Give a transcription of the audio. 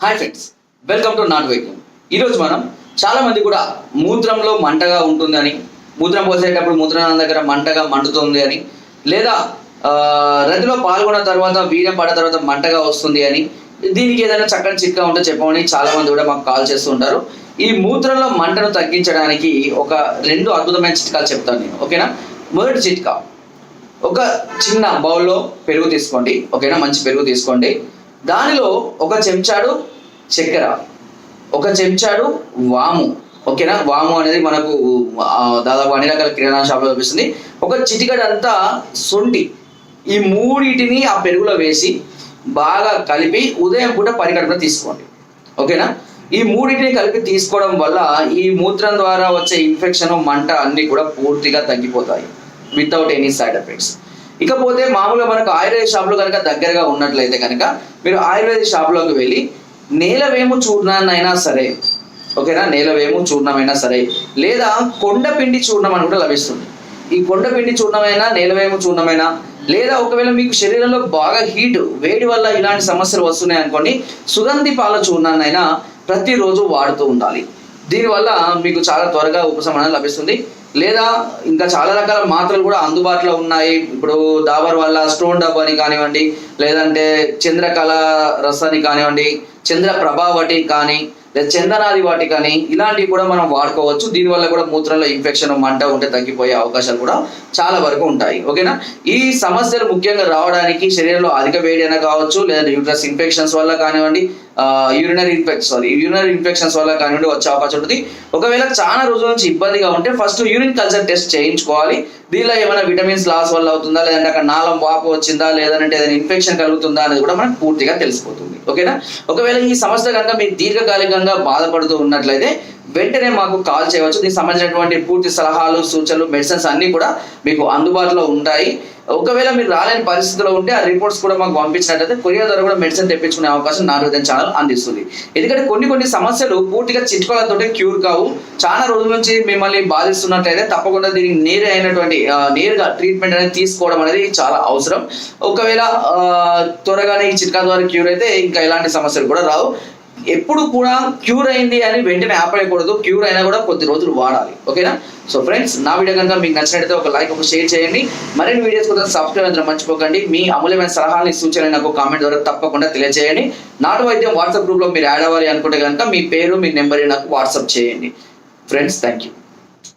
Hi friends welcome to నాట్ వైద్యం ఈరోజు మనం చాలా మంది కూడా మూత్రంలో మంటగా ఉంటుందని మూత్రం పోసేటప్పుడు మూత్రం దగ్గర మంటగా మండుతుంది అని లేదా రతిలో పాల్గొన్న తర్వాత వీర్యం పడిన తర్వాత మంటగా వస్తుంది అని దీనికి ఏదైనా చక్కని చిట్కా ఉంటే చెప్పమని చాలా మంది కూడా మాకు కాల్ చేస్తూ ఉంటారు. ఈ మూత్రంలో మంటను తగ్గించడానికి ఒక రెండు అద్భుతమైన చిట్కాలు చెప్తాను నేను ఓకేనా? మొదటి చిట్కా ఒక చిన్న బౌల్లో పెరుగు తీసుకోండి ఓకేనా? మంచి పెరుగు తీసుకోండి. దానిలో ఒక చెంచాడు చక్కెర ఒక చెంచాడు వాము. ఓకేనా? వాము అనేది మనకు దాదాపు అన్ని రకాల కిరాణా షాప్లో లభిస్తుంది. ఒక చిటికడంతా సొంటి. ఈ మూడింటిని ఆ పెరుగులో వేసి బాగా కలిపి ఉదయం పూట పరిగణన తీసుకోండి. ఓకేనా? ఈ మూడింటిని కలిపి తీసుకోవడం వల్ల ఈ మూత్రం ద్వారా వచ్చే ఇన్ఫెక్షన్ మంట అన్ని కూడా పూర్తిగా తగ్గిపోతాయి. వితౌట్ ఎనీ సైడ్ ఎఫెక్ట్స్ ఇకపోతే మామూలుగా మనకు ఆయుర్వేద షాపులో కనుక దగ్గరగా ఉన్నట్లయితే కనుక మీరు ఆయుర్వేద షాపులోకి వెళ్ళి నేలవేము చూర్ణాన్నైనా సరే ఓకేనా? నేలవేము చూర్ణమైనా సరే లేదా కొండపిండి చూర్ణం అని కూడా లభిస్తుంది. ఈ కొండపిండి చూర్ణమైనా నేలవేము చూర్ణమైనా లేదా ఒకవేళ మీకు శరీరంలో బాగా హీట్ వేడి వల్ల ఇలాంటి సమస్యలు వస్తున్నాయి అనుకోండి సుగంధి పాల చూర్ణాన్నైనా ప్రతిరోజు వాడుతూ ఉండాలి. దీనివల్ల మీకు చాలా త్వరగా ఉపశమనం లభిస్తుంది. లేదా ఇంకా చాలా రకాల మాత్రలు కూడా అందుబాటులో ఉన్నాయి. ఇప్పుడు దాబర్ వల్ల స్టోన్ డబ్ అని కానివ్వండి లేదంటే చంద్రకళ రసాన్ని కానివ్వండి చంద్ర ప్రభావటి కానీ లేదా చందనాది వాటి కానీ ఇలాంటివి కూడా మనం వాడుకోవచ్చు. దీనివల్ల కూడా మూత్రంలో ఇన్ఫెక్షన్ మంట ఉంటే తగ్గిపోయే అవకాశాలు కూడా చాలా వరకు ఉంటాయి. ఓకేనా ఈ సమస్యలు ముఖ్యంగా రావడానికి శరీరంలో అధిక వేడి అయినా కావచ్చు లేదా యూట్రస్ ఇన్ఫెక్షన్స్ వల్ల కానివ్వండి urinary infection sorry urinary infections వల్ల కానివ్వండి వచ్చే అవకాశం ఉంటుంది. ఒకవేళ చాలా రోజుల నుంచి ఇబ్బందిగా ఉంటే ఫస్ట్ యూరిన్ కల్చర్ టెస్ట్ చేయించుకోవాలి. దీనిలో ఏమైనా విటమిన్స్ లాస్ వల్ల అవుతుందా లేదంటే అక్కడ నాలం వాపు వచ్చిందా లేదంటే ఏదైనా ఇన్ఫెక్షన్ కలుగుతుందా అనేది కూడా మనకు పూర్తిగా తెలిసిపోతుంది. ఓకేనా ఒకవేళ ఈ సమస్య కనుక మీరు దీర్ఘకాలికంగా బాధపడుతూ ఉన్నట్లయితే వెంటనే మాకు కాల్ చేయవచ్చు. దీనికి సంబంధించినటువంటి పూర్తి సలహాలు సూచనలు మెడిసిన్స్ అన్నీ కూడా మీకు అందుబాటులో ఉంటాయి. ఒకవేళ మీరు రాలేని పరిస్థితిలో ఉంటే ఆ రిపోర్ట్స్ కూడా మాకు పంపించినట్లయితే కొరియర్ ద్వారా కూడా మెడిసిన్ తెప్పించుకునే అవకాశం నారోగ్యం ఛానల్ అందిస్తుంది. ఎందుకంటే కొన్ని కొన్ని సమస్యలు పూర్తిగా చిట్కాలతోటే క్యూర్ కావు. చాలా రోజుల నుంచి మిమ్మల్ని బాధిస్తున్నట్లయితే తప్పకుండా దీనికి నేరే అయినటువంటి నేరుగా ట్రీట్మెంట్ అనేది తీసుకోవడం అనేది చాలా అవసరం. ఒకవేళ త్వరగానే ఈ చిట్కా ద్వారా క్యూర్ అయితే ఇంకా ఎలాంటి సమస్యలు కూడా రావు. ఎప్పుడు కూడా క్యూర్ అయింది అని వెంటనే ఆపేయకూడదు క్యూర్ అయినా కూడా కొద్ది రోజులు వాడాలి. ఓకేనా? సో ఫ్రెండ్స్ నా వీడియో కనుక మీకు నచ్చినట్లయితే ఒక లైక్ ఒక షేర్ చేయండి. మరిన్ని వీడియోస్ కోసం సబ్స్క్రైబ్ అయితే మర్చిపోకండి. మీ అమూల్యమైన సలహాలని సూచనలు నాకు కామెంట్ ద్వారా తప్పకుండా తెలియజేయండి నాటు వైద్యం వాట్సాప్ గ్రూప్లో మీరు యాడ్ అవ్వాలి అనుకుంటే కనుక మీ పేరు మీ నెంబర్ నాకు వాట్సాప్ చేయండి. Friends thank you